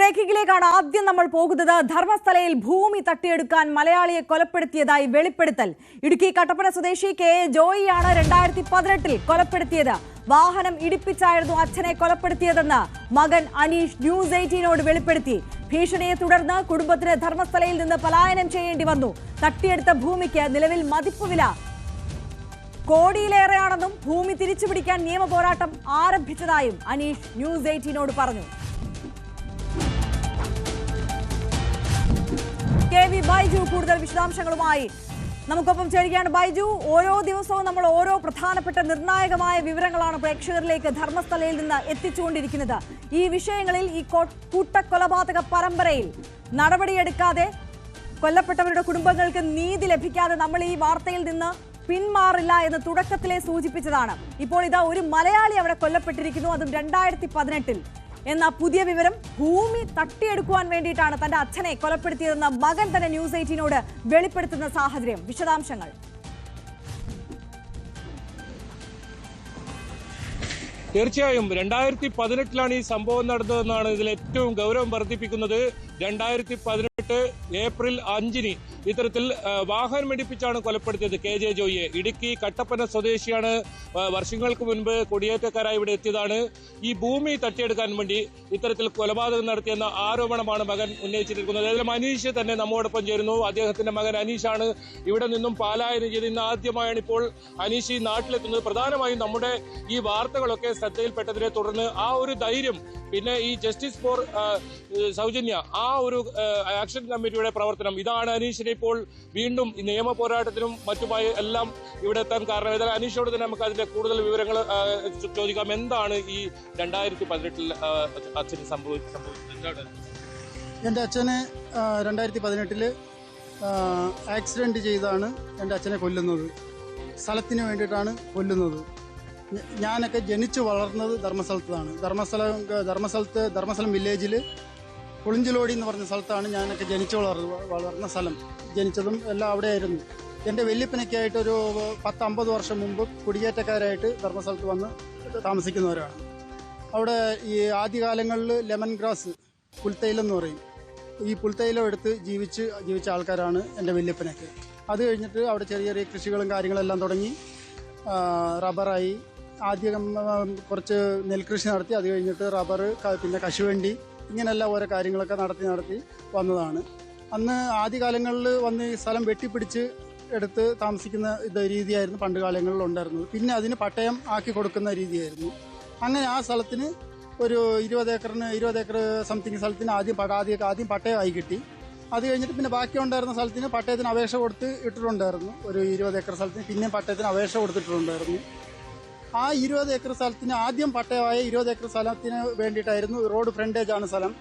ബ്രേക്കിംഗിലേക്കാണ് ആദ്യം നമ്മൾ പോകുന്നത്. ധർമ്മസ്ഥലയിൽ ഭൂമി തട്ടിയെടുക്കാൻ മലയാളിയെ കൊലപ്പെടുത്തിയതായി വെളിപ്പെടുത്തൽ. ഇടുക്കി കട്ടപ്പന സ്വദേശി കെ എ ജോയിയാണ് രണ്ടായിരത്തി പതിനെട്ടിൽ കൊലപ്പെടുത്തിയത്. വാഹനം ഇടിപ്പിച്ചായിരുന്നു അച്ഛനെ കൊലപ്പെടുത്തിയതെന്ന് മകൻ അനീഷ് ന്യൂസ് എയ്റ്റീനോട് വെളിപ്പെടുത്തി. ഭീഷണിയെ തുടർന്ന് കുടുംബത്തിന് ധർമ്മസ്ഥലയിൽ നിന്ന് പലായനം ചെയ്യേണ്ടി വന്നു. തട്ടിയെടുത്ത ഭൂമിക്ക് നിലവിൽ മതിപ്പ് വില. കോടിയിലേറെയാണെന്നും ഭൂമി തിരിച്ചുപിടിക്കാൻ നിയമ പോരാട്ടം ആരംഭിച്ചതായും അനീഷ് ന്യൂസ് എയ്റ്റീനോട് പറഞ്ഞു. ബൈജു കൂടുതൽ വിശദാംശങ്ങളുമായി. നമുക്കൊപ്പം ചേരുകയാണ് ബൈജു. ഓരോ ദിവസവും നമ്മൾ ഓരോ പ്രധാനപ്പെട്ട നിർണായകമായ വിവരങ്ങളാണ് പ്രേക്ഷകരിലേക്ക് ധർമ്മസ്ഥലയിൽ നിന്ന് എത്തിച്ചുകൊണ്ടിരിക്കുന്നത്. ഈ വിഷയങ്ങളിൽ ഈ കൂട്ടക്കൊലപാതക പരമ്പരയിൽ നടപടിയെടുക്കാതെ കൊല്ലപ്പെട്ടവരുടെ കുടുംബങ്ങൾക്ക് നീതി ലഭിക്കാതെ നമ്മൾ ഈ വാർത്തയിൽ നിന്ന് പിന്മാറില്ല എന്ന് തുടക്കത്തിലെ സൂചിപ്പിച്ചതാണ്. ഇപ്പോൾ ഇതാ ഒരു മലയാളി അവിടെ കൊല്ലപ്പെട്ടിരിക്കുന്നു. അതും രണ്ടായിരത്തി പതിനെട്ടിൽ. എന്ന പുതിയ വിവരം ഭൂമി തട്ടിയെടുക്കുവാൻ വേണ്ടിയിട്ടാണ് തന്റെ അച്ഛനെ കൊലപ്പെടുത്തിയതെന്ന മകൻ തന്നെ ന്യൂസ് എയ്റ്റീനോട് വെളിപ്പെടുത്തുന്ന സാഹചര്യം. വിശദാംശങ്ങൾ. തീർച്ചയായും രണ്ടായിരത്തി പതിനെട്ടിലാണ് ഈ സംഭവം നടന്നതെന്നാണ് ഇതിൽ ഏറ്റവും ഗൗരവം വർദ്ധിപ്പിക്കുന്നത്. രണ്ടായിരത്തി പതിനെട്ട് ഏപ്രിൽ അഞ്ചിന് ഇത്തരത്തിൽ വാഹനം ഇടിപ്പിച്ചാണ് കൊലപ്പെടുത്തിയത് കെ ജെ ജോയിയെ. ഇടുക്കി കട്ടപ്പന സ്വദേശിയാണ്. വർഷങ്ങൾക്ക് മുൻപ് കൊടിയേറ്റക്കാരായി ഇവിടെ എത്തിയതാണ്. ഈ ഭൂമി തട്ടിയെടുക്കാൻ വേണ്ടി ഇത്തരത്തിൽ കൊലപാതകം നടത്തിയെന്ന ആരോപണമാണ് മകൻ ഉന്നയിച്ചിരിക്കുന്നത്. ഏതായാലും അനീഷ് തന്നെ നമ്മോടൊപ്പം ചേരുന്നു. അദ്ദേഹത്തിന്റെ മകൻ അനീഷാണ് ഇവിടെ നിന്നും പാലായനം ചെയ്ത് ഇന്ന് ആദ്യമായാണ് ഇപ്പോൾ അനീഷ് ഈ നാട്ടിലെത്തുന്നത്. പ്രധാനമായും നമ്മുടെ ഈ വാർത്തകളൊക്കെ ശ്രദ്ധയിൽപ്പെട്ടതിനെ തുടർന്ന് ആ ഒരു ധൈര്യം പിന്നെ ഈ ജസ്റ്റിസ് ഫോർ സൗജന്യ ആ ഒരു ആക്ഷൻ കമ്മിറ്റിയുടെ പ്രവർത്തനം ഇതാണ് അനീഷിനെ ഇപ്പോൾ വീണ്ടും ഈ നിയമ പോരാട്ടത്തിനും മറ്റുമായി എല്ലാം ഇവിടെ എത്താൻ കാരണം. ഏതായാലും അനീഷോട് തന്നെ നമുക്ക് അതിന്റെ കൂടുതൽ വിവരങ്ങൾ ചോദിക്കാം. എന്താണ് ഈ രണ്ടായിരത്തി പതിനെട്ടിൽ അച്ഛന് സംഭവിച്ചത്? എന്താണ്? എന്റെ അച്ഛനെ രണ്ടായിരത്തി പതിനെട്ടിൽ ആക്സിഡന്റ് ചെയ്താണ് എന്റെ അച്ഛനെ കൊല്ലുന്നത്. സ്ഥലത്തിന് വേണ്ടിയിട്ടാണ് കൊല്ലുന്നത്. ഞാനൊക്കെ ജനിച്ചു വളർന്നത് ധർമ്മസ്ഥലത്താണ്. ധർമ്മസ്ഥലം ധർമ്മസ്ഥലത്ത് ധർമ്മസ്ഥലം വില്ലേജിൽ പുളിഞ്ചിലോടി എന്ന് പറഞ്ഞ സ്ഥലത്താണ് ഞാനൊക്കെ ജനിച്ചു വളർന്നത് വളർന്ന സ്ഥലം. ജനിച്ചതും എല്ലാം അവിടെയായിരുന്നു. എന്റെ വല്യപ്പനൊക്കെയായിട്ട് ഒരു പത്ത് അമ്പത് വർഷം മുമ്പ് കുടിയേറ്റക്കാരായിട്ട് ധർമ്മസ്ഥലത്ത് വന്ന് താമസിക്കുന്നവരാണ്. അവിടെ ഈ ആദ്യകാലങ്ങളിൽ ലെമൺ ഗ്രാസ് പുൽത്തൈലം എന്ന് പറയും. ഈ പുൽത്തൈലം എടുത്ത് ജീവിച്ച് ജീവിച്ച ആൾക്കാരാണ് എന്റെ വല്യപ്പനൊക്കെ. അത് കഴിഞ്ഞിട്ട് അവിടെ ചെറിയ ചെറിയ കൃഷികളും കാര്യങ്ങളെല്ലാം തുടങ്ങി റബ്ബറായി ആദ്യം കുറച്ച് നെൽകൃഷി നടത്തി അത് കഴിഞ്ഞിട്ട് റബ്ബർ പിന്നെ കശുവണ്ടി ഇങ്ങനെയുള്ള ഓരോ കാര്യങ്ങളൊക്കെ നടത്തി നടത്തി വന്നതാണ്. അന്ന് ആദ്യകാലങ്ങളിൽ വന്ന് ഈ സ്ഥലം വെട്ടിപ്പിടിച്ച് എടുത്ത് താമസിക്കുന്ന ഇത് രീതിയായിരുന്നു പണ്ട് കാലങ്ങളിൽ ഉണ്ടായിരുന്നത്. പിന്നെ അതിന് പട്ടയം ആക്കി കൊടുക്കുന്ന രീതിയായിരുന്നു. അങ്ങനെ ആ സ്ഥലത്തിന് ഒരു ഇരുപത് ഏക്കറിന് ഇരുപത് ഏക്കർ സംതിങ് സ്ഥലത്തിന് ആദ്യം ആദ്യം ആദ്യം പട്ടയമായി കിട്ടി. അത് കഴിഞ്ഞിട്ട് പിന്നെ ബാക്കി ഉണ്ടായിരുന്ന സ്ഥലത്തിന് പട്ടയത്തിന് അപേക്ഷ കൊടുത്ത് ഇട്ടിട്ടുണ്ടായിരുന്നു. ഒരു ഇരുപത് ഏക്കർ സ്ഥലത്തിന് പിന്നെയും പട്ടയത്തിന് അപേക്ഷ കൊടുത്തിട്ടുണ്ടായിരുന്നു. ആ ഇരുപത് ഏക്കർ സ്ഥലത്തിന് ആദ്യം പട്ടയമായ ഇരുപത് ഏക്കർ സ്ഥലത്തിന് വേണ്ടിയിട്ടായിരുന്നു റോഡ് ഫ്രണ്ടേജ് ആണ് സ്ഥലം.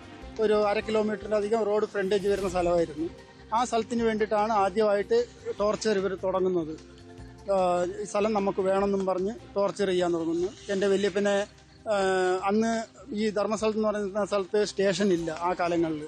ഒരു അര കിലോമീറ്ററിലധികം റോഡ് ഫ്രണ്ടേജ് വരുന്ന സ്ഥലമായിരുന്നു. ആ സ്ഥലത്തിന് വേണ്ടിയിട്ടാണ് ആദ്യമായിട്ട് ടോർച്ചർ ഇവർ തുടങ്ങുന്നത്. ഈ സ്ഥലം നമുക്ക് വേണമെന്നും പറഞ്ഞ് ടോർച്ചർ ചെയ്യാൻ തുടങ്ങുന്നു. എന്റെ വലിയപ്പനെ അന്ന് ഈ ധർമ്മസ്ഥലത്ത് എന്ന് പറയുന്ന സ്ഥലത്ത് സ്റ്റേഷൻ ഇല്ല ആ കാലങ്ങളിൽ.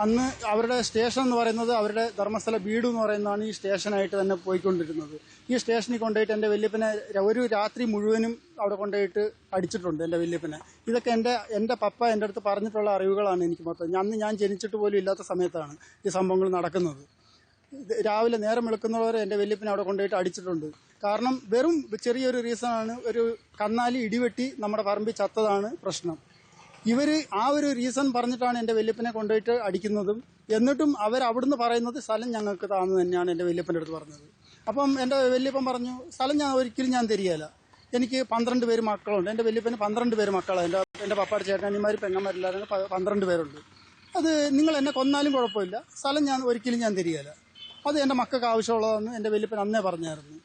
അന്ന് അവരുടെ സ്റ്റേഷൻ എന്ന് പറയുന്നത് അവരുടെ ധർമ്മസ്ഥല വീട് എന്ന് പറയുന്നതാണ് ഈ സ്റ്റേഷനായിട്ട് തന്നെ പോയിക്കൊണ്ടിരുന്നത്. ഈ സ്റ്റേഷനിൽ കൊണ്ടുപോയിട്ട് എന്റെ വല്യപ്പനെ ഒരു രാത്രി മുഴുവനും അവിടെ കൊണ്ടുപോയിട്ട് അടിച്ചിട്ടുണ്ട് എന്റെ വല്യപ്പനെ. ഇതൊക്കെ എന്റെ എന്റെ പപ്പ എന്റെ അടുത്ത് പറഞ്ഞിട്ടുള്ള അറിവുകളാണ് എനിക്ക് മൊത്തം. അന്ന് ഞാൻ ജനിച്ചിട്ട് പോലും ഇല്ലാത്ത സമയത്താണ് ഈ സംഭവങ്ങൾ നടക്കുന്നത്. രാവിലെ നേരം വെളുക്കുന്നവരെ എന്റെ വല്യപ്പനെ അവിടെ കൊണ്ടുപോയിട്ട് അടിച്ചിട്ടുണ്ട്. കാരണം വെറും ചെറിയൊരു റീസണാണ് ഒരു കന്നാലി ഇടിവെട്ടി നമ്മുടെ പറമ്പിൽ ചത്തതാണ് പ്രശ്നം. ഇവർ ആ ഒരു റീസൺ പറഞ്ഞിട്ടാണ് എന്റെ വല്യപ്പനെ കൊണ്ടുപോയിട്ട് അടിക്കുന്നതും എന്നിട്ടും അവർ അവിടുന്ന് പറയുന്നത് സ്ഥലം ഞങ്ങൾക്ക് താന്ന് തന്നെയാണ് എന്റെ വല്യപ്പന്റെ അടുത്ത് പറഞ്ഞത്. അപ്പം എന്റെ വല്യപ്പൻ പറഞ്ഞു സ്ഥലം ഞാൻ ഒരിക്കലും ഞാൻ തരികയില്ല. എനിക്ക് പന്ത്രണ്ട് പേര് മക്കളുണ്ട്. എന്റെ വല്യപ്പന് പന്ത്രണ്ട് പേര് മക്കളാണ്. എന്റെ എന്റെ പപ്പാട് ചേട്ടനിമാർ പെങ്ങന്മാരെല്ലാവരും പന്ത്രണ്ട് പേരുണ്ട്. അത് നിങ്ങൾ എന്നെ കൊന്നാലും കുഴപ്പമില്ല. സ്ഥലം ഞാൻ ഒരിക്കലും ഞാൻ തരികയില്ല. അത് എന്റെ മക്കൾക്ക് ആവശ്യമുള്ളതെന്ന് എന്റെ വല്യപ്പൻ അന്നേ പറഞ്ഞായിരുന്നു.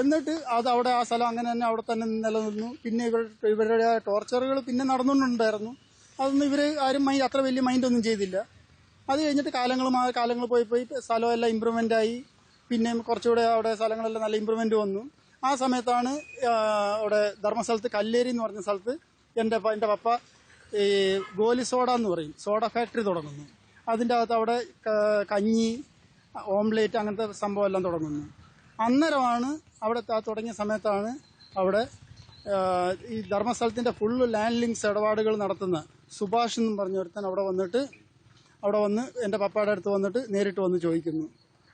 എന്നിട്ട് അത് അവിടെ ആ സ്ഥലം അങ്ങനെ തന്നെ അവിടെ തന്നെ നിലനിന്നു. പിന്നെ ഇവർ ഇവരുടെ ടോർച്ചറുകൾ പിന്നെ നടന്നുകൊണ്ടുണ്ടായിരുന്നു. അതൊന്നും ഇവർ ആരും മൈൻഡ് അത്ര വലിയ മൈൻഡ് ഒന്നും ചെയ്തില്ല. അത് കഴിഞ്ഞിട്ട് കാലങ്ങൾ കാലങ്ങൾ പോയി പോയി സ്ഥലമെല്ലാം ഇമ്പ്രൂവ്മെന്റ് ആയി. പിന്നെ കുറച്ചുകൂടെ അവിടെ സ്ഥലങ്ങളെല്ലാം നല്ല ഇമ്പ്രൂവ്മെന്റ് വന്നു. ആ സമയത്താണ് അവിടെ ധർമ്മസ്ഥലത്ത് കല്ലേരി എന്ന് പറഞ്ഞ സ്ഥലത്ത് എന്റെ എന്റെ പപ്പ ഈ ഗോലി സോഡ എന്ന് പറയും. സോഡ ഫാക്ടറി തുടങ്ങുന്നു. അതിന്റെ അകത്ത് അവിടെ കഞ്ഞി ഓംലേറ്റ് അങ്ങനത്തെ സംഭവം എല്ലാം തുടങ്ങുന്നു. അന്നേരമാണ് അവിടെ തുടങ്ങിയ സമയത്താണ് അവിടെ ഈ ധർമ്മസ്ഥലത്തിന്റെ ഫുള്ള് ലാൻഡ് ലിങ്ക്സ് ഇടപാടുകൾ നടത്തുന്ന സുഭാഷ് എന്നും പറഞ്ഞ ഒരുത്തൻ അവിടെ വന്നിട്ട് അവിടെ വന്ന് എന്റെ പപ്പയുടെ അടുത്ത് വന്നിട്ട് നേരിട്ട് വന്ന് ചോദിക്കുന്നു.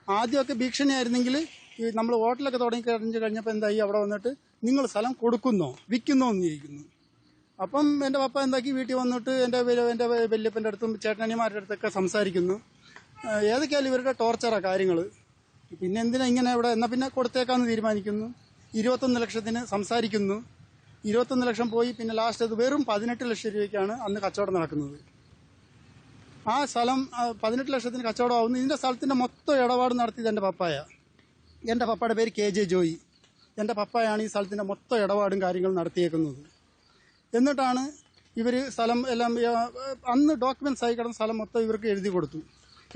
ആദ്യമൊക്കെ ഭീഷണിയായിരുന്നെങ്കിൽ ഈ നമ്മൾ ഹോട്ടലൊക്കെ തുടങ്ങി കഴിഞ്ഞ് കഴിഞ്ഞപ്പോൾ എന്തായി? അവിടെ വന്നിട്ട് നിങ്ങൾ സ്ഥലം കൊടുക്കുന്നോ വിൽക്കുന്നോ എന്ന് ചോദിക്കുന്നു അപ്പം എന്റെ പപ്പ എന്താക്കി? വീട്ടിൽ വന്നിട്ട് എന്റെ എന്റെ വല്യപ്പന്റെ അടുത്തും ചേട്ടനിമാരുടെ അടുത്തൊക്കെ സംസാരിക്കുന്നു. ഏതൊക്കെയാലും ഇവരുടെ ടോർച്ചറാണ് കാര്യങ്ങൾ പിന്നെ എന്തിനാ ഇങ്ങനെ ഇവിടെ? എന്നാ പിന്നെ കൊടുത്തേക്കാന്ന് തീരുമാനിക്കുന്നു. ഇരുപത്തൊന്ന് ലക്ഷത്തിന് സംസാരിക്കുന്നു. ഇരുപത്തൊന്ന് ലക്ഷം പോയി പിന്നെ ലാസ്റ്റ് അത് വെറും പതിനെട്ട് ലക്ഷം രൂപയ്ക്കാണ് അന്ന് കച്ചവടം നടക്കുന്നത്. ആ സ്ഥലം പതിനെട്ട് ലക്ഷത്തിന് കച്ചവടം ആവുന്നു. ഇതിന്റെ സ്ഥലത്തിന്റെ മൊത്തം ഇടപാട് നടത്തിയത് എന്റെ പപ്പായ. എന്റെ പപ്പയുടെ പേര് കെ ജെ ജോയി. എന്റെ പപ്പായാണ് ഈ സ്ഥലത്തിന്റെ മൊത്തം ഇടപാടും കാര്യങ്ങളും നടത്തിയേക്കുന്നത്. എന്നിട്ടാണ് ഇവർ സ്ഥലം എല്ലാം അന്ന് ഡോക്യുമെന്റ്സ് ആയി കിടന്ന സ്ഥലം മൊത്തം ഇവർക്ക് എഴുതി കൊടുത്തു.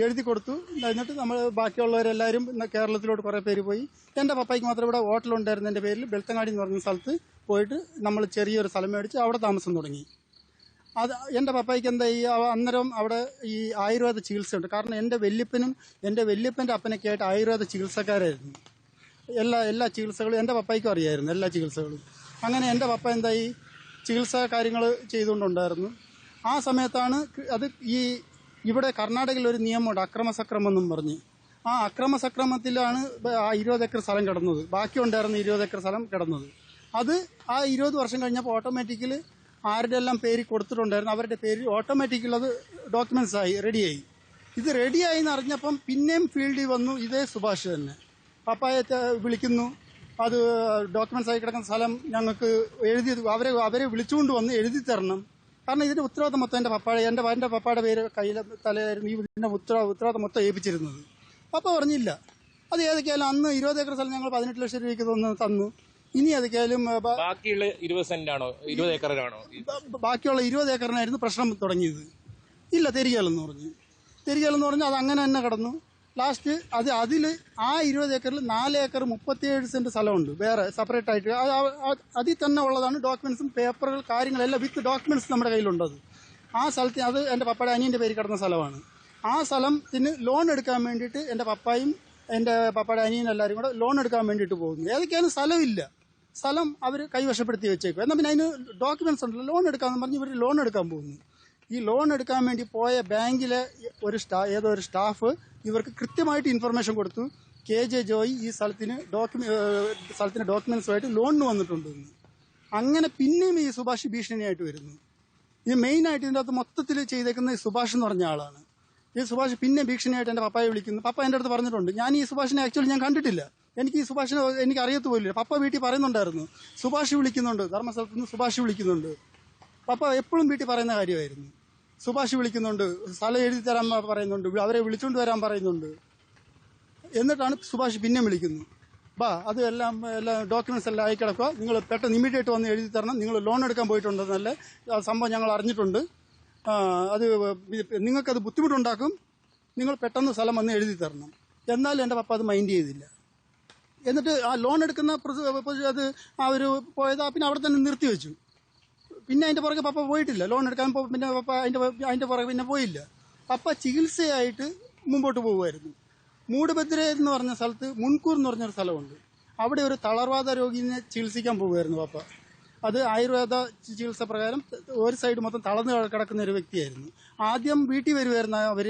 എഴുതി കൊടുത്തു എന്നിട്ട് നമ്മൾ ബാക്കിയുള്ളവരെല്ലാവരും കേരളത്തിലോട്ട് കുറേ പേര് പോയി. എന്റെ പപ്പായ്ക്ക് മാത്രം ഇവിടെ ഹോട്ടലുണ്ടായിരുന്നതിന്റെ പേരിൽ. ബെൽത്തങ്ങാടി എന്ന് പറഞ്ഞ സ്ഥലത്ത് പോയിട്ട് നമ്മൾ ചെറിയൊരു സ്ഥലം മേടിച്ച് അവിടെ താമസം തുടങ്ങി. അത് എന്റെ പപ്പായ്ക്ക് എന്താ ഈ അന്നേരം അവിടെ ഈ ആയുർവേദ ചികിത്സയുണ്ട്. കാരണം എന്റെ വല്യപ്പനും എന്റെ വല്യപ്പന്റെ അപ്പനൊക്കെ ആയിട്ട് ആയുർവേദ ചികിത്സക്കാരായിരുന്നു. എല്ലാ എല്ലാ ചികിത്സകളും എന്റെ പപ്പായ്ക്കും അറിയായിരുന്നു എല്ലാ ചികിത്സകളും. അങ്ങനെ എന്റെ പപ്പ എന്തായി ചികിത്സാ കാര്യങ്ങൾ ചെയ്തുകൊണ്ടുണ്ടായിരുന്നു. ആ സമയത്താണ് അത് ഈ ഇവിടെ കർണാടകയിൽ ഒരു നിയമമുണ്ട് അക്രമസക്രമം എന്നും പറഞ്ഞ്. ആ അക്രമസക്രമത്തിലാണ് ആ ഇരുപത് ഏക്കർ സ്ഥലം കിടന്നത്. ബാക്കി ഉണ്ടായിരുന്ന ഇരുപത് ഏക്കർ സ്ഥലം കിടന്നത്. അത് ആ ഇരുപത് വർഷം കഴിഞ്ഞപ്പോൾ ഓട്ടോമാറ്റിക്കലി ആരുടെ എല്ലാം പേര് കൊടുത്തിട്ടുണ്ടായിരുന്നു അവരുടെ പേര് ഓട്ടോമാറ്റിക്കലി അത് ഡോക്യുമെന്റ്സ് ആയി റെഡിയായി ഇത് റെഡിയായി എന്ന് അറിഞ്ഞപ്പം പിന്നെയും ഫീൽഡിൽ വന്നു ഇതേ സുഭാഷ് തന്നെ. പപ്പായെ വിളിക്കുന്നു. അത് ഡോക്യുമെന്റ്സ് ആയി കിടക്കുന്ന സ്ഥലം ഞങ്ങൾക്ക് എഴുതി അവരെ അവരെ വിളിച്ചുകൊണ്ട് വന്ന് എഴുതി തരണം. കാരണം ഇതിന്റെ ഉത്തരവാദിത്തം മൊത്തം എന്റെ പപ്പാടെ എന്റെ എന്റെ പപ്പാടെ പേര് കയ്യിൽ തലയായിരുന്നു. ഈ ഇതിന്റെ ഉത്തര ഉത്തരവാദിത്തം മൊത്തം ഏൽപ്പിച്ചിരുന്നത്. പപ്പ പറഞ്ഞില്ല. അത് ഏതൊക്കെയാലും അന്ന് ഇരുപത് ഏക്കർ സ്ഥലം ഞങ്ങൾ പതിനെട്ട് ലക്ഷം രൂപയ്ക്ക് തന്നു തന്നു. ഇനി ഏതൊക്കെയാലും ബാക്കിയുള്ള ഇരുപത് സെന്റാണോ? ഇരുപത് ഏക്കറിനാണോ ബ- ബാക്കിയുള്ള ഇരുപത് ഏക്കറിനായിരുന്നു പ്രശ്നം തുടങ്ങിയത്. ഇല്ല തെരികലെന്ന് പറഞ്ഞു. തെരികലെന്ന് പറഞ്ഞാൽ അത് അങ്ങനെ തന്നെ കിടന്നു. ലാസ്റ്റ് അത് അതിൽ ആ ഇരുപത് ഏക്കറിൽ നാല് ഏക്കർ മുപ്പത്തിയേഴ് സെന്റ് സ്ഥലമുണ്ട്. വേറെ സെപ്പറേറ്റ് ആയിട്ട്. അത് അതിൽ തന്നെ ഉള്ളതാണ് ഡോക്യുമെന്റ്സും പേപ്പറുകൾ കാര്യങ്ങളെല്ലാം വിത്ത് ഡോക്യുമെന്റ്സ് നമ്മുടെ കയ്യിലുണ്ടത് ആ സ്ഥലത്ത് അത് എന്റെ പപ്പയുടെ അനിയന്റെ പേര് കിടന്ന സ്ഥലമാണ്. ആ സ്ഥലത്തിന് ലോൺ എടുക്കാൻ വേണ്ടിയിട്ട് എന്റെ പപ്പായും എന്റെ പപ്പയുടെ അനിയനും എല്ലാവരും കൂടെ ലോൺ എടുക്കാൻ വേണ്ടിയിട്ട് പോകുന്നു. ഏതൊക്കെയാണ് സ്ഥലമില്ല. സ്ഥലം അവർ കൈവശപ്പെടുത്തി വെച്ചേക്കും. എന്നാൽ പിന്നെ അതിന് ഡോക്യുമെന്റ്സ് ഉണ്ടല്ലോ. ലോൺ എടുക്കാമെന്ന് പറഞ്ഞ് ഇവർ ലോൺ എടുക്കാൻ പോകുന്നു. ഈ ലോൺ എടുക്കാൻ വേണ്ടി പോയ ബാങ്കിലെ ഒരു സ്റ്റാ ഏതോ ഒരു സ്റ്റാഫ് ഇവർക്ക് കൃത്യമായിട്ട് ഇൻഫർമേഷൻ കൊടുത്തു. കെ ജെ ജോയി ഈ സ്ഥലത്തിന് സ്ഥലത്തിന് ഡോക്യുമെന്റ്സുമായിട്ട് ലോണിന് വന്നിട്ടുണ്ട് അങ്ങനെ പിന്നെയും ഈ സുഭാഷ് ഭീഷണിയായിട്ട് വരുന്നു. ഈ മെയിനായിട്ട് ഇതിന്റെ അകത്ത് മൊത്തത്തിൽ ചെയ്തേക്കുന്ന ഈ സുഭാഷ് എന്ന് പറഞ്ഞ ആളാണ്. ഈ സുഭാഷ് പിന്നെ ഭീഷണിയായിട്ട് എന്റെ പപ്പായെ വിളിക്കുന്നു. പപ്പ എന്റെ അടുത്ത് പറഞ്ഞിട്ടുണ്ട്. ഞാൻ ഈ സുഭാഷിനെ ആക്ച്വലി ഞാൻ കണ്ടിട്ടില്ല. എനിക്ക് ഈ സുഭാഷിനെ എനിക്ക് അറിയത്തു പോലില്ല. പപ്പ വീട്ടിൽ പറയുന്നുണ്ടായിരുന്നു. സുഭാഷ് വിളിക്കുന്നുണ്ട്. ധർമ്മസ്ഥലത്ത് നിന്ന് സുഭാഷ് വിളിക്കുന്നുണ്ട്. പപ്പ എപ്പോഴും വീട്ടിൽ പറയുന്ന കാര്യമായിരുന്നു. സുഭാഷ് വിളിക്കുന്നുണ്ട്. സ്ഥലം എഴുതി തരാൻ പറയുന്നുണ്ട്. അവരെ വിളിച്ചുകൊണ്ട് വരാൻ പറയുന്നുണ്ട്. എന്നിട്ടാണ് സുഭാഷ് പിന്നെ വിളിക്കുന്നത് ബാ അത് എല്ലാം എല്ലാം ഡോക്യുമെന്റ്സ് എല്ലാം ആയി കിടക്കുക. നിങ്ങൾ പെട്ടെന്ന് ഇമ്മീഡിയറ്റ് വന്ന് എഴുതി തരണം. നിങ്ങൾ ലോൺ എടുക്കാൻ പോയിട്ടുണ്ടെന്നല്ലേ ആ സംഭവം ഞങ്ങൾ അറിഞ്ഞിട്ടുണ്ട്. അത് നിങ്ങൾക്കത് ബുദ്ധിമുട്ടുണ്ടാക്കും. നിങ്ങൾ പെട്ടെന്ന് സ്ഥലം വന്ന് എഴുതി തരണം. എന്നാലും എന്റെ പപ്പ അത് മൈൻഡ് ചെയ്തില്ല. എന്നിട്ട് ആ ലോൺ എടുക്കുന്ന അത് ആ ഒരു പോയത്. പിന്നെ അവിടെ തന്നെ നിർത്തി വെച്ചു പിന്നെ അതിന്റെ പുറകെ പപ്പ പോയിട്ടില്ല. ലോൺ എടുക്കാൻ പിന്നെ പപ്പ അതിന്റെ അതിന്റെ പുറകെ പിന്നെ പോയില്ല. പപ്പ ചികിത്സയായിട്ട് മുമ്പോട്ട് പോകുമായിരുന്നു മൂടുബദ്ര എന്ന് പറഞ്ഞ സ്ഥലത്ത് മുൻകൂർ എന്ന് പറഞ്ഞൊരു സ്ഥലമുണ്ട്. അവിടെ ഒരു തളർവാദ രോഗിനെ ചികിത്സിക്കാൻ പോകുമായിരുന്നു പപ്പ. അത് ആയുർവേദ ചികിത്സ പ്രകാരം ഒരു സൈഡ് മൊത്തം തളർന്ന് കിടക്കുന്ന ഒരു വ്യക്തിയായിരുന്നു. ആദ്യം വീട്ടിൽ വരുമായിരുന്നു അവർ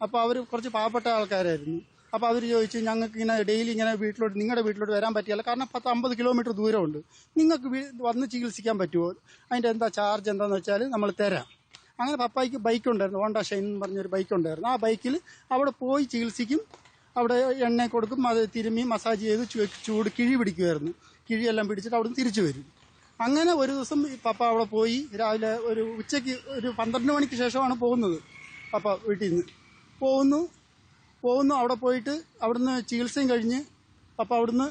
അപ്പോൾ അവർ കുറച്ച് പാവപ്പെട്ട ആൾക്കാരായിരുന്നു. അപ്പോൾ അവർ ചോദിച്ചു ഞങ്ങൾക്ക് ഇങ്ങനെ ഡെയിലി ഇങ്ങനെ വീട്ടിലോട്ട് നിങ്ങളുടെ വീട്ടിലോട്ട് വരാൻ പറ്റിയല്ല കാരണം പത്ത് അമ്പത് കിലോമീറ്റർ ദൂരമുണ്ട്. നിങ്ങൾക്ക് വന്ന് ചികിത്സിക്കാൻ പറ്റുമോ? അതിന്റെ എന്താ ചാർജ് എന്താണെന്ന് വെച്ചാൽ നമ്മൾ തരാം. അങ്ങനെ പപ്പായ്ക്ക് ബൈക്ക് ഉണ്ടായിരുന്നു ഹോണ്ട ഷൈൻ എന്ന് പറഞ്ഞൊരു ബൈക്ക് ഉണ്ടായിരുന്നു. ആ ബൈക്കിൽ അവിടെ പോയി ചികിത്സിക്കും അവിടെ എണ്ണ കൊടുക്കും അത് തിരുമ്മി മസാജ് ചെയ്ത് ചൂട് കിഴി പിടിക്കുമായിരുന്നു കിഴിയെല്ലാം പിടിച്ചിട്ട് അവിടെ തിരിച്ചു വരും. അങ്ങനെ ഒരു ദിവസം പപ്പ അവിടെ പോയി രാവിലെ ഒരു ഉച്ചയ്ക്ക് ഒരു പന്ത്രണ്ട് മണിക്ക് ശേഷമാണ് പോകുന്നത് പപ്പ വീട്ടിൽ നിന്ന്. പോകുന്നു പോകുന്നു അവിടെ പോയിട്ട് അവിടുന്ന് ചികിത്സയും കഴിഞ്ഞ് പപ്പ അവിടുന്ന്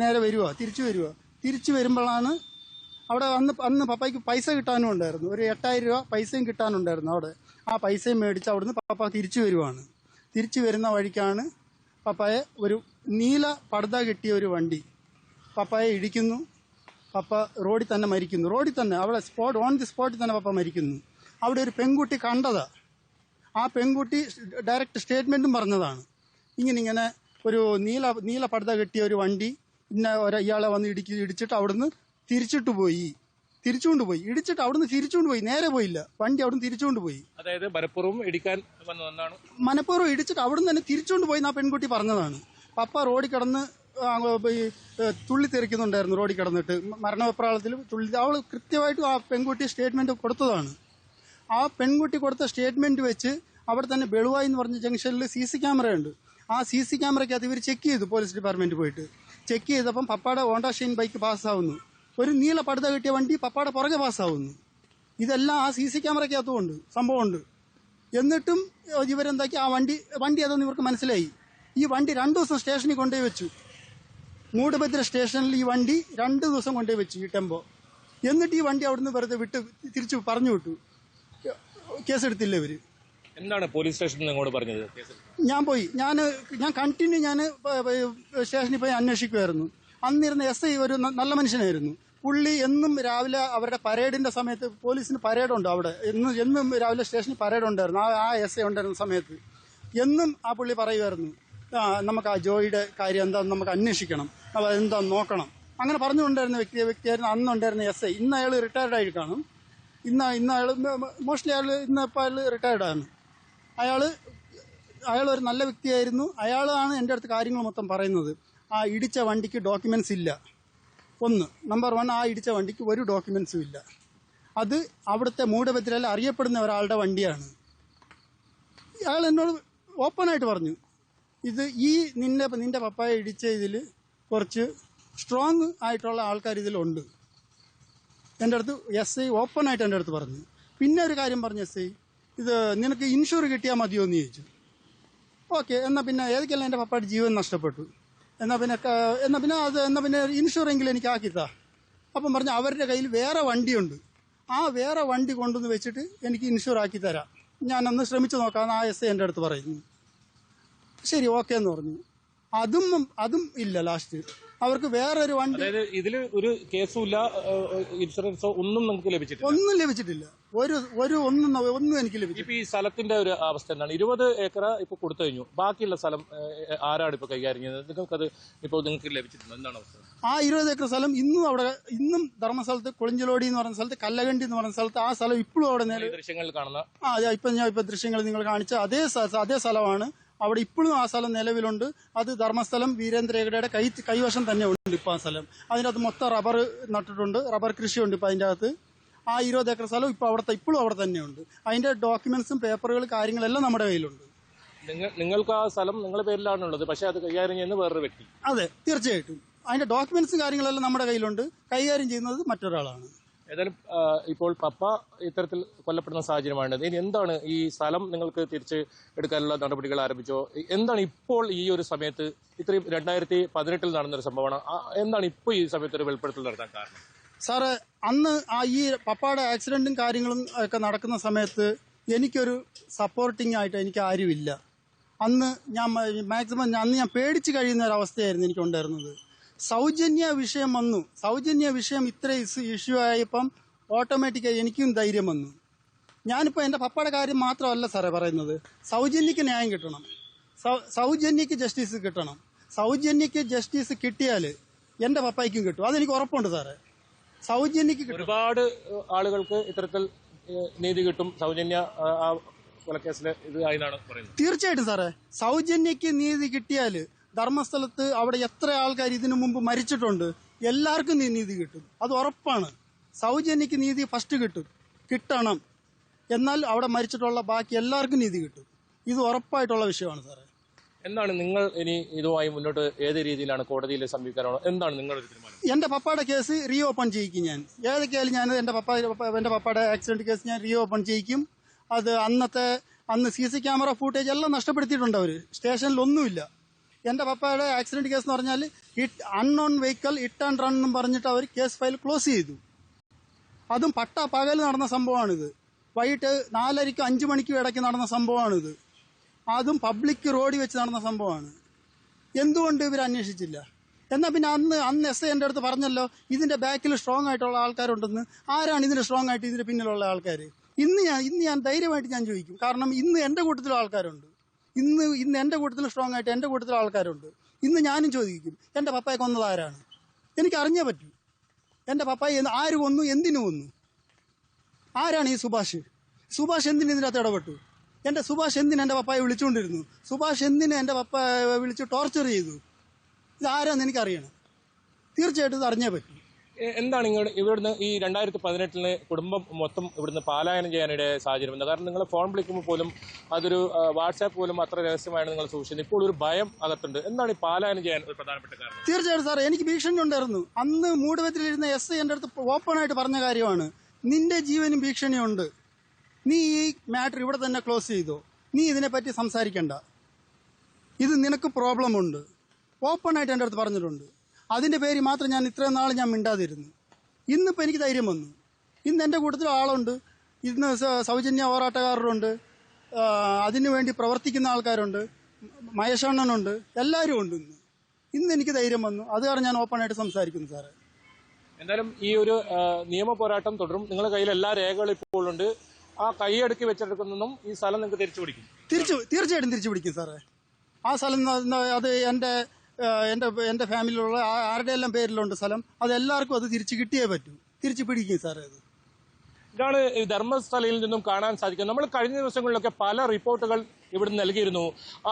നേരെ വരിക തിരിച്ചു വരിക തിരിച്ചു വരുമ്പോഴാണ് അവിടെ അന്ന് അന്ന് പപ്പയ്ക്ക് പൈസ കിട്ടാനും ഉണ്ടായിരുന്നു. ഒരു എട്ടായിരം രൂപ പൈസയും കിട്ടാനുണ്ടായിരുന്നു അവിടെ. ആ പൈസയും മേടിച്ച് അവിടുന്ന് പപ്പ തിരിച്ചു വരുവാണ്. തിരിച്ചു വരുന്ന വഴിക്കാണ് പപ്പായെ ഒരു നീല പടുത കിട്ടിയ ഒരു വണ്ടി പപ്പായെ ഇടിക്കുന്നു. പപ്പ റോഡിൽ തന്നെ മരിക്കുന്നു. റോഡിൽ തന്നെ അവിടെ സ്പോട്ട് ഓൺ ദി സ്പോട്ടിൽ തന്നെ പപ്പ മരിക്കുന്നു. അവിടെ ഒരു പെൺകുട്ടി കണ്ടതാ. ആ പെൺകുട്ടി ഡയറക്റ്റ് സ്റ്റേറ്റ്മെന്റും പറഞ്ഞതാണ്. ഇങ്ങനെ ഇങ്ങനെ ഒരു നീല നീല പടുത കെട്ടിയ ഒരു വണ്ടി ഇന്ന ഇയാളെ വന്ന് ഇടിക്കി ഇടിച്ചിട്ട് അവിടുന്ന് തിരിച്ചിട്ട് പോയി. തിരിച്ചുകൊണ്ട് പോയി. ഇടിച്ചിട്ട് അവിടുന്ന് തിരിച്ചുകൊണ്ട് പോയി. നേരെ പോയില്ല. വണ്ടി അവിടുന്ന് തിരിച്ചുകൊണ്ട് പോയി. അതായത് മലപ്പുറവും ഇടിക്കാൻ വന്നതാണ് മനഃപൂർവം ഇടിച്ചിട്ട് അവിടുന്ന് തന്നെ തിരിച്ചുകൊണ്ട് പോയി ആ പെൺകുട്ടി പറഞ്ഞതാണ്. പപ്പ റോഡിൽ കിടന്ന് തുള്ളി തെറിക്കുന്നുണ്ടായിരുന്നു റോഡിൽ കിടന്നിട്ട്. മരണവെപ്രാളത്തിൽ തുള്ളി അവൾ കൃത്യമായിട്ട് ആ പെൺകുട്ടി സ്റ്റേറ്റ്മെന്റ് കൊടുത്തതാണ്. ആ പെൺകുട്ടി കൊടുത്ത സ്റ്റേറ്റ്മെന്റ് വെച്ച് അവിടെ തന്നെ ബെളുവായി എന്ന് പറഞ്ഞ ജംഗ്ഷനിൽ സി സി ക്യാമറയുണ്ട് ആ സി സി ക്യാമറയ്ക്കകത്ത് ഇവർ ചെക്ക് ചെയ്തു പോലീസ് ഡിപ്പാർട്ട്മെന്റ് പോയിട്ട്. ചെക്ക് ചെയ്തപ്പം പപ്പാടെ ഹോണ്ട ഷൈൻ ബൈക്ക് പാസ്സാവുന്നു ഒരു നീല പടുത കിട്ടിയ വണ്ടി പപ്പാടെ പുറകെ പാസ്സാവുന്നു ഇതെല്ലാം ആ സി സി ക്യാമറയ്ക്കകത്തുമുണ്ട് സംഭവമുണ്ട് എന്നിട്ടും ഇവരെന്താക്കി? ആ വണ്ടി വണ്ടി അതൊന്നും ഇവർക്ക് മനസ്സിലായി. ഈ വണ്ടി രണ്ടു ദിവസം സ്റ്റേഷനിൽ കൊണ്ടുപോയി വെച്ചു. മൂടുഭദ്ര സ്റ്റേഷനിൽ ഈ വണ്ടി രണ്ട് ദിവസം കൊണ്ടുപോയി വെച്ചു ഈ ടെമ്പോ. എന്നിട്ട് ഈ വണ്ടി അവിടുന്ന് വെറുതെ വിട്ട് തിരിച്ചു പറഞ്ഞു വിട്ടു. കേസെടുത്തില്ല ഇവർ. എന്താണ് പോലീസ് സ്റ്റേഷനിൽ നിങ്ങളോട് പറഞ്ഞത്? ഞാൻ പോയി. ഞാൻ ഞാൻ കണ്ടിന്യൂ ഞാൻ സ്റ്റേഷനിൽ പോയി അന്വേഷിക്കുമായിരുന്നു അന്നിരുന്ന എസ് ഐ ഒരു നല്ല മനുഷ്യനായിരുന്നു. പുള്ളി എന്നും രാവിലെ അവരുടെ പരേഡിന്റെ സമയത്ത് പോലീസിന് പരേഡുണ്ട് അവിടെ. എന്നും എന്നും രാവിലെ സ്റ്റേഷനിൽ പരേഡ് ഉണ്ടായിരുന്നു ആ ആ എസ് ഐ ഉണ്ടായിരുന്ന സമയത്ത്. എന്നും ആ പുള്ളി പറയുമായിരുന്നു നമുക്ക് ആ ജോയിയുടെ കാര്യം എന്താണെന്ന് നമുക്ക് അന്വേഷിക്കണം. എന്താ നോക്കണം. അങ്ങനെ പറഞ്ഞുകൊണ്ടായിരുന്ന വ്യക്തി വ്യക്തിയായിരുന്നു അന്നുണ്ടായിരുന്ന എസ് ഐ. ഇന്ന് അയാൾ റിട്ടയർഡ് ആയിട്ടാണ് കാണും. ഇന്ന് ഇന്ന് അയാൾ മോസ്റ്റ്ലി അയാൾ ഇന്ന് ഇപ്പോൾ അയാൾ റിട്ടയർഡ് ആണ്. അയാൾ അയാൾ ഒരു നല്ല വ്യക്തിയായിരുന്നു. അയാളാണ് എന്റെ അടുത്ത് കാര്യങ്ങൾ മൊത്തം പറയുന്നത്. ആ ഇടിച്ച വണ്ടിക്ക് ഡോക്യുമെൻസ് ഇല്ല. ഒന്ന് നമ്പർ വൺ ആ ഇടിച്ച വണ്ടിക്ക് ഒരു ഡോക്യുമെൻസും ഇല്ല. അത് അവിടുത്തെ മൂടപത്രയിൽ അറിയപ്പെടുന്ന ഒരാളുടെ വണ്ടിയാണ്. അയാൾ എന്നോട് ഓപ്പണായിട്ട് പറഞ്ഞു. ഇത് ഈ നിന്റെ നിന്റെ പപ്പായ ഇടിച്ച ഇതിൽ കുറച്ച് സ്ട്രോങ് ആയിട്ടുള്ള ആൾക്കാർ ഇതിലുണ്ട്. എന്റെ അടുത്ത് എസ് ഐ ഓപ്പണായിട്ട് എന്റെ അടുത്ത് പറഞ്ഞു. പിന്നെ ഒരു കാര്യം പറഞ്ഞു എസ് ഐ ഇത് നിനക്ക് ഇൻഷുർ കിട്ടിയാൽ മതിയോ എന്ന് ചോദിച്ചു. ഓക്കെ എന്നാൽ പിന്നെ ഏതൊക്കെയല്ല എന്റെ പപ്പയുടെ ജീവൻ നഷ്ടപ്പെട്ടു? എന്നാൽ പിന്നെ എന്നാൽ പിന്നെ അത് എന്നാൽ പിന്നെ ഇൻഷുർ എങ്കിലും എനിക്ക് ആക്കിത്താ. അപ്പം പറഞ്ഞു അവരുടെ കയ്യിൽ വേറെ വണ്ടിയുണ്ട്. ആ വേറെ വണ്ടി കൊണ്ടുവന്ന് വെച്ചിട്ട് എനിക്ക് ഇൻഷുർ ആക്കി തരാം. ഞാനൊന്ന് ശ്രമിച്ചു നോക്കാമെന്ന് ആ എസ് ഐ എന്റെ അടുത്ത് പറയുന്നു. ശരി ഓക്കെ എന്ന് പറഞ്ഞു. അതും അതും ഇല്ല ലാസ്റ്റ് അവർക്ക് വേറെ ഒരു വണ്ടി അതായത് ഇതിൽ ഒരു കേസും ഇല്ല ഇൻഷുറൻസോ ഒന്നും നമുക്ക് ലഭിച്ചിട്ടില്ല. ഒന്നും ലഭിച്ചിട്ടില്ല. ഒരു ഒരു ഒന്നും ഒന്നും എനിക്ക് ലഭിച്ചു ഈ സ്ഥലത്തിന്റെ ഒരു അവസ്ഥ എന്താണ്? ഇരുപത് ഏക്കർ ഇപ്പൊ കൊടുത്തു കഴിഞ്ഞു. ബാക്കിയുള്ള സ്ഥലം ആരാണ് ഇപ്പൊ കൈകാര്യം ചെയ്യുന്നത്? നിങ്ങൾക്കത് ഇപ്പൊ നിങ്ങൾക്ക് ലഭിച്ചിട്ടുണ്ട്? എന്താണ് അവസ്ഥ? ആ ഇരുപത് ഏക്കർ സ്ഥലം ഇന്നും അവിടെ ഇന്നും ധർമ്മസ്ഥലത്ത് കൊളിഞ്ചലോടി എന്ന് പറഞ്ഞ സ്ഥലത്ത് കല്ലകണ്ടി എന്ന് പറഞ്ഞ സ്ഥലത്ത് ആ സ്ഥലം ഇപ്പോഴും അവിടെ ദൃശ്യങ്ങളിൽ കാണുന്ന ആ ഇപ്പൊ ഞാൻ ഇപ്പൊ ദൃശ്യങ്ങൾ നിങ്ങൾ കാണിച്ച അതേ അതേ സ്ഥലമാണ് അവിടെ ഇപ്പോഴും ആ സ്ഥലം നിലവിലുണ്ട്. അത് ധർമ്മസ്ഥലം വീരേന്ദ്ര ഹെഗഡയുടെ കൈ കൈവശം തന്നെ ഉണ്ട് ഇപ്പോൾ ആ സ്ഥലം. അതിനകത്ത് മൊത്തം റബ്ബർ നട്ടിട്ടുണ്ട്. റബ്ബർ കൃഷിയുണ്ട് ഇപ്പോൾ അതിന്റെ അകത്ത്. ആ ഇരുപത് ഏക്കർ സ്ഥലം ഇപ്പോൾ അവിടുത്തെ ഇപ്പോഴും അവിടെ തന്നെയുണ്ട്. അതിന്റെ ഡോക്യുമെന്റ്സും പേപ്പറുകൾ കാര്യങ്ങളെല്ലാം നമ്മുടെ കയ്യിലുണ്ട്. നിങ്ങൾ നിങ്ങൾക്ക് ആ സ്ഥലം നിങ്ങളുടെ പേരിലാണുള്ളത് പക്ഷേ അത് കൈകാര്യം ചെയ്യുന്ന വേറൊരു വ്യക്തി. അതെ തീർച്ചയായിട്ടും. അതിന്റെ ഡോക്യുമെന്റ്സും കാര്യങ്ങളെല്ലാം നമ്മുടെ കയ്യിലുണ്ട്. കൈകാര്യം ചെയ്യുന്നത് മറ്റൊരാളാണ്. ഏതായാലും ഇപ്പോൾ പപ്പ ഇത്തരത്തിൽ കൊല്ലപ്പെടുന്ന സാഹചര്യമാണ് ഇനി എന്താണ് ഈ സ്ഥലം നിങ്ങൾക്ക് തിരിച്ച് എടുക്കാനുള്ള നടപടികൾ ആരംഭിച്ചോ? എന്താണ് ഇപ്പോൾ ഈ ഒരു സമയത്ത് ഇത്രയും രണ്ടായിരത്തി പതിനെട്ടിൽ നടന്നൊരു സംഭവമാണ്. എന്താണ് ഇപ്പോൾ ഈ സമയത്ത് ഒരു വെളിപ്പെടുത്തൽ നടത്താൻ കാരണം? സാറ് അന്ന് ആ ഈ പപ്പയുടെ ആക്സിഡന്റും കാര്യങ്ങളും ഒക്കെ നടക്കുന്ന സമയത്ത് എനിക്കൊരു സപ്പോർട്ടിംഗ് ആയിട്ട് എനിക്ക് ആരുമില്ല. അന്ന് ഞാൻ മാക്സിമം അന്ന് ഞാൻ പേടിച്ച് കഴിയുന്ന ഒരു അവസ്ഥയായിരുന്നു എനിക്കുണ്ടായിരുന്നത്. സൗജന്യ വിഷയം വന്നു. സൗജന്യ വിഷയം ഇത്ര ഇഷ്യൂ ആയപ്പം ഓട്ടോമാറ്റിക്കായി എനിക്കും ധൈര്യം വന്നു. ഞാനിപ്പോൾ എന്റെ പപ്പയുടെ കാര്യം മാത്രമല്ല സാറേ പറയുന്നത്. സൗജന്യക്ക് ന്യായം കിട്ടണം. സൗജന്യക്ക് ജസ്റ്റിസ് കിട്ടണം. സൗജന്യക്ക് ജസ്റ്റിസ് കിട്ടിയാൽ എന്റെ പപ്പായ്ക്കും കിട്ടും. അതെനിക്ക് ഉറപ്പുണ്ട് സാറേ സൗജന്യക്ക് ഒരുപാട് ആളുകൾക്ക് ഇത്തരത്തിൽ നീതി കിട്ടും. സൗജന്യ കൊലക്കേസിൽ ഇത് ആയിന്നാണ് പറയുന്നത്. തീർച്ചയായിട്ടും സാറേ സൗജന്യക്ക് നീതി കിട്ടിയാൽ ധർമ്മസ്ഥലത്ത് അവിടെ എത്ര ആൾക്കാർ ഇതിനു മുമ്പ് മരിച്ചിട്ടുണ്ട് എല്ലാവർക്കും നീതി കിട്ടും. അത് ഉറപ്പാണ്. സൗജന്യക്ക് നീതി ഫസ്റ്റ് കിട്ടും. കിട്ടണം. എന്നാൽ അവിടെ മരിച്ചിട്ടുള്ള ബാക്കി എല്ലാവർക്കും നീതി കിട്ടും. ഇത് ഉറപ്പായിട്ടുള്ള വിഷയമാണ് സാറേ. എന്താണ് നിങ്ങൾ ഇനി ഇതുമായി മുന്നോട്ട് ഏത് രീതിയിലാണ് കോടതിയിൽ സമീപിക്കാനാണോ എന്താണ് നിങ്ങളുടെ തീരുമാനം? എന്റെ പപ്പയുടെ കേസ് റീ ഓപ്പൺ ചെയ്യിക്കും ഞാൻ. ഏതൊക്കെയായാലും ഞാൻ എന്റെ പപ്പ എന്റെ പപ്പയുടെ ആക്സിഡന്റ് കേസ് ഞാൻ റീ ഓപ്പൺ ചെയ്യിക്കും. അത് അന്നത്തെ അന്ന് സി സി ക്യാമറ ഫൂട്ടേജ് എല്ലാം നഷ്ടപ്പെടുത്തിയിട്ടുണ്ട് അവർ സ്റ്റേഷനിൽ ഒന്നുമില്ല എന്റെ പപ്പയുടെ ആക്സിഡന്റ് കേസ് എന്ന് പറഞ്ഞാൽ it unknown vehicle hit and run എന്നും പറഞ്ഞിട്ട് അവർ കേസ് ഫയൽ ക്ലോസ് ചെയ്തു. അതും പട്ട പകൽ നടന്ന സംഭവമാണിത്. വൈകിട്ട് നാലരയ്ക്കും അഞ്ചു മണിക്കും ഇടയ്ക്ക് നടന്ന സംഭവമാണിത്. അതും പബ്ലിക് റോഡിൽ വെച്ച് നടന്ന സംഭവമാണ്. എന്തുകൊണ്ട് ഇവർ അന്വേഷിച്ചില്ല? എന്നാൽ പിന്നെ അന്ന് അന്ന് എസ് ഐ എന്റെ അടുത്ത് പറഞ്ഞല്ലോ ഇതിന്റെ ബാക്കിൽ സ്ട്രോങ് ആയിട്ടുള്ള ആൾക്കാരുണ്ടെന്ന്. ആരാണ് ഇതിന്റെ സ്ട്രോങ് ആയിട്ട് ഇതിന്റെ പിന്നിലുള്ള ആൾക്കാർ ഇന്ന് ഞാൻ ഇന്ന് ഞാൻ ധൈര്യമായിട്ട് ഞാൻ ചോദിക്കും. കാരണം ഇന്ന് എന്റെ കൂട്ടത്തിലും ആൾക്കാരുണ്ട്. ഇന്ന് ഇന്ന് എന്റെ കൂട്ടത്തിൽ സ്ട്രോങ് ആയിട്ട് എന്റെ കൂട്ടത്തിൽ ആൾക്കാരുണ്ട്. ഇന്ന് ഞാനും ചോദിക്കും എന്റെ പപ്പായെ കൊന്നത് ആരാണ്? എനിക്ക് അറിഞ്ഞേ പറ്റൂ. എന്റെ പപ്പായ ആര് കൊന്നു എന്തിനു കൊന്നു? ആരാണ് ഈ സുഭാഷ്? സുഭാഷ് എന്തിന് ഇതിനകത്ത് ഇടപെട്ടു? എന്റെ സുഭാഷ് എന്തിന് എന്റെ പപ്പായെ വിളിച്ചുകൊണ്ടിരുന്നു? സുഭാഷ് എന്തിന് എന്റെ പപ്പ വിളിച്ച് ടോർച്ചർ ചെയ്തു? ഇതാരാന്ന് എനിക്കറിയണം. തീർച്ചയായിട്ടും ഇത് അറിഞ്ഞേ പറ്റൂ. എന്താണ് ഇങ്ങോട്ട് ഇവിടുന്ന് ഈ രണ്ടായിരത്തി പതിനെട്ടിന് കുടുംബം മൊത്തം ഇവിടുന്ന് പാലായനം ചെയ്യാനിടെ സാഹചര്യം എന്താ? കാരണം നിങ്ങൾ ഫോൺ വിളിക്കുമ്പോൾ പോലും അതൊരു വാട്സാപ്പ് പോലും അത്ര രഹസ്യമായിട്ട് നിങ്ങൾ സൂക്ഷിക്കുന്നത് ഇപ്പോൾ ഒരു ഭയം അകത്തുണ്ട്. എന്താണ് ഈ പാലായനം ചെയ്യാൻ ഒരു പ്രധാനപ്പെട്ട കാരണം? തീർച്ചയായിട്ടും സാറേ എനിക്ക് ഭീഷണി ഉണ്ടായിരുന്നു. അന്ന് മൂടുവത്തിലിരുന്ന എസ് എന്റെ അടുത്ത് ഓപ്പണായിട്ട് പറഞ്ഞ കാര്യമാണ്. നിന്റെ ജീവനും ഭീഷണിയുണ്ട് നീ ഈ മാറ്റർ ഇവിടെ തന്നെ ക്ലോസ് ചെയ്തോ? നീ ഇതിനെപ്പറ്റി സംസാരിക്കണ്ട. ഇത് നിനക്ക് പ്രോബ്ലം ഉണ്ട്. ഓപ്പണായിട്ട് എന്റെ അടുത്ത് പറഞ്ഞിട്ടുണ്ട്. അതിന്റെ പേര് മാത്രം ഞാൻ ഇത്രയും നാൾ ഞാൻ മിണ്ടാതിരുന്നു. ഇന്നിപ്പോൾ എനിക്ക് ധൈര്യം വന്നു. ഇന്ന് എന്റെ കൂട്ടത്തിൽ ആളുണ്ട്. ഇന്ന് സൗജന്യ പോരാട്ടക്കാരുണ്ട്. അതിനുവേണ്ടി പ്രവർത്തിക്കുന്ന ആൾക്കാരുണ്ട്. മഹേഷണ്ണനുണ്ട്. എല്ലാവരും ഉണ്ട് ഇന്ന്. ഇന്ന് എനിക്ക് ധൈര്യം വന്നു. അത് കാരണം ഞാൻ ഓപ്പണായിട്ട് സംസാരിക്കുന്നു സാറേ. എന്തായാലും ഈ ഒരു നിയമ പോരാട്ടം തുടരും. നിങ്ങളുടെ കയ്യിൽ എല്ലാ രേഖകളും ഇപ്പോൾ ഉണ്ട്. ആ കൈയടക്കി വെച്ചെടുക്കുന്നതും ഈ സ്ഥലം നിങ്ങൾക്ക് തിരിച്ചു പിടിക്കും. തിരിച്ചു തീർച്ചയായിട്ടും തിരിച്ചു പിടിക്കും സാറേ. ആ സ്ഥലം അത് എന്റെ എന്റെ എന്റെ ഫാമിലിയിലുള്ള ആരുടെ എല്ലാം പേരിലുണ്ട് സ്ഥലം അത് എല്ലാവർക്കും അത് തിരിച്ചു കിട്ടിയേ പറ്റൂ. തിരിച്ചു പിടിക്കും സാറേ അത്. ഇതാണ് ധർമ്മസ്ഥലയിൽ നിന്നും കാണാൻ സാധിക്കുന്നത്. നമ്മൾ കഴിഞ്ഞ ദിവസങ്ങളിലൊക്കെ പല റിപ്പോർട്ടുകൾ ഇവിടെ നൽകിയിരുന്നു.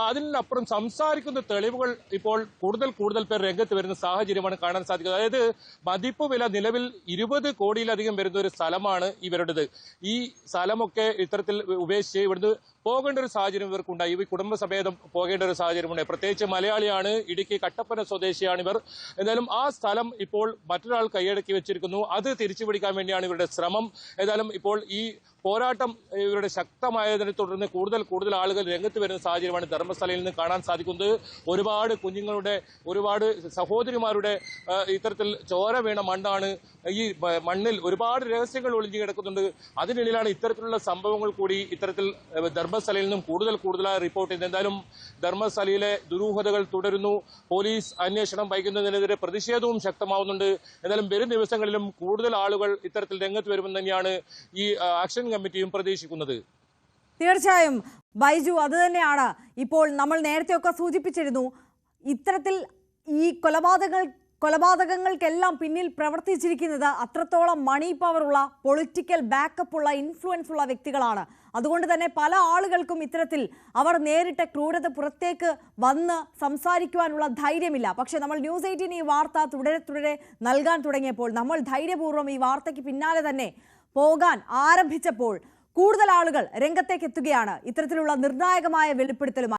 അതിനപ്പുറം സംസാരിക്കുന്ന തെളിവുകൾ ഇപ്പോൾ കൂടുതൽ കൂടുതൽ പേർ രംഗത്ത് വരുന്ന സാഹചര്യമാണ് കാണാൻ സാധിക്കുന്നത്. അതായത് മതിപ്പ് വില നിലവിൽ ഇരുപത് കോടിയിലധികം വരുന്ന ഒരു സ്ഥലമാണ് ഇവരുടേത്. ഈ സ്ഥലമൊക്കെ ഇത്തരത്തിൽ ഉപേക്ഷിച്ച് ഇവിടുന്ന് പോകേണ്ട ഒരു സാഹചര്യം ഇവർക്കുണ്ടായി. ഈ കുടുംബസമേതം പോകേണ്ട ഒരു സാഹചര്യമുണ്ട് പ്രത്യേകിച്ച് മലയാളിയാണ് ഇടുക്കി കട്ടപ്പന സ്വദേശിയാണ് ഇവർ. എന്തായാലും ആ സ്ഥലം ഇപ്പോൾ മറ്റൊരാൾ കൈയടക്കി വെച്ചിരിക്കുന്നു. അത് തിരിച്ചു പിടിക്കാൻ വേണ്ടിയാണ് ഇവരുടെ ശ്രമം. ഏതായാലും ഇപ്പോൾ ഈ പോരാട്ടം ഇവരുടെ ശക്തമായതിനെ തുടർന്ന് കൂടുതൽ കൂടുതൽ ആളുകൾ രംഗത്ത് വരുന്ന സാഹചര്യമാണ് ധർമ്മസ്ഥലയിൽ നിന്ന് കാണാൻ സാധിക്കുന്നത്. ഒരുപാട് കുഞ്ഞുങ്ങളുടെ ഒരുപാട് സഹോദരിമാരുടെ ഇത്തരത്തിൽ ചോര വീണ മണ്ണാണ് ഈ മണ്ണിൽ ഒരുപാട് രഹസ്യങ്ങൾ ഒളിഞ്ഞു കിടക്കുന്നുണ്ട്. അതിനിടയിലാണ് ഇത്തരത്തിലുള്ള സംഭവങ്ങൾ കൂടി ഇത്തരത്തിൽ ധർമ്മസ്ഥലയിൽ നിന്നും കൂടുതൽ കൂടുതലായി റിപ്പോർട്ട് ചെയ്യുന്നത്. എന്തായാലും ധർമ്മസ്ഥലയിലെ ദുരൂഹതകൾ തുടരുന്നു. പോലീസ് അന്വേഷണം വൈകുന്നതിനെതിരെ പ്രതിഷേധവും ശക്തമാവുന്നുണ്ട്. എന്തായാലും വരും ദിവസങ്ങളിലും കൂടുതൽ ആളുകൾ ഇത്തരത്തിൽ രംഗത്ത് വരുമെന്ന് തന്നെയാണ് ഈ ആ, ആക്ഷൻ കമ്മിറ്റിയും പ്രതീക്ഷിക്കുന്നത്. തീർച്ചയായും. ബൈജു അത് തന്നെയാണ്. ഇപ്പോൾ നമ്മൾ നേരത്തെയൊക്കെ സൂചിപ്പിച്ചിരുന്നു ഇത്തരത്തിൽ ഈ കൊലപാതകങ്ങൾ കൊലപാതകങ്ങൾക്കെല്ലാം പിന്നിൽ പ്രവർത്തിച്ചിരിക്കുന്നത് അത്രത്തോളം മണി പവറുള്ള പൊളിറ്റിക്കൽ ബാക്കപ്പ് ഉള്ള ഇൻഫ്ലുവൻസ് ഉള്ള വ്യക്തികളാണ്. അതുകൊണ്ട് തന്നെ പല ആളുകൾക്കും ഇത്തരത്തിൽ അവർ നേരിട്ട ക്രൂരത പുറത്തേക്ക് വന്ന് സംസാരിക്കുവാനുള്ള ധൈര്യമില്ല. പക്ഷേ നമ്മൾ ന്യൂസ് എയ്റ്റീൻ ഈ വാർത്ത തുടരെ തുടരെ നൽകാൻ തുടങ്ങിയപ്പോൾ നമ്മൾ ധൈര്യപൂർവം ഈ വാർത്തയ്ക്ക് പിന്നാലെ തന്നെ പോകാൻ ആരംഭിച്ചപ്പോൾ കൂടുതൽ ആളുകൾ രംഗത്തേക്ക് എത്തുകയാണ് ഇത്തരത്തിലുള്ള നിർണായകമായ വെളിപ്പെടുത്തലുമായി